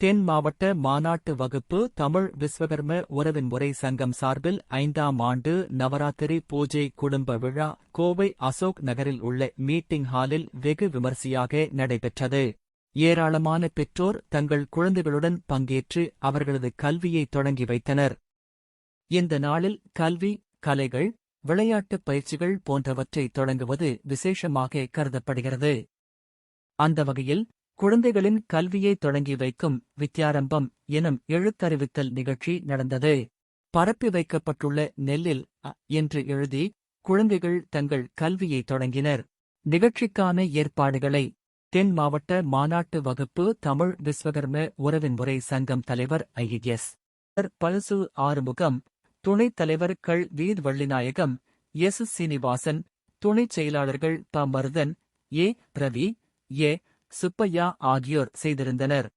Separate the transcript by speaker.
Speaker 1: தென் மாவட்ட மாநாட்டு வகுப்பு தமிழ் விஸ்வகர்ம உறவின் முறை சங்கம் சார்பில் ஐந்தாம் ஆண்டு நவராத்திரி பூஜை குடும்ப விழா கோவை அசோக் நகரில் உள்ள மீட்டிங் ஹாலில் வெகு விமரிசையாக நடைபெற்றது. ஏராளமான பெற்றோர் தங்கள் குழந்தைகளுடன் பங்கேற்று அவர்களது கல்வியை தொடங்கி வைத்தனர். இந்த நாளில் கல்வி கலைகள் விளையாட்டுப் பயிற்சிகள் போன்றவற்றை தொடங்குவது விசேஷமாக கருதப்படுகிறது. அந்த வகையில் குழந்தைகளின் கல்வியை தொடங்கி வைக்கும் வித்யாரம்பம் எனும் எழுத்தறிவித்தல் நிகழ்ச்சி நடந்தது. பரப்பி வைக்கப்பட்டுள்ள நெல்லில் என்று எழுதி குழந்தைகள் தங்கள் கல்வியை தொடங்கினர். நிகழ்ச்சிக்கான ஏற்பாடுகளை தென் மாவட்ட மாநாட்டு வகுப்பு தமிழ் விஸ்வகர்ம உறவின் முறை சங்கம் தலைவர் ஐஎஸ் பல்சு ஆறுமுகம் துணைத் தலைவர் கள் வீர் வள்ளிநாயகம் எஸ். சீனிவாசன் துணைச் செயலாளர்கள் ப. மருதன் ஏ. பிரவி ஏ. சுப்பையா ஆகியோர் செய்திருந்தனர்.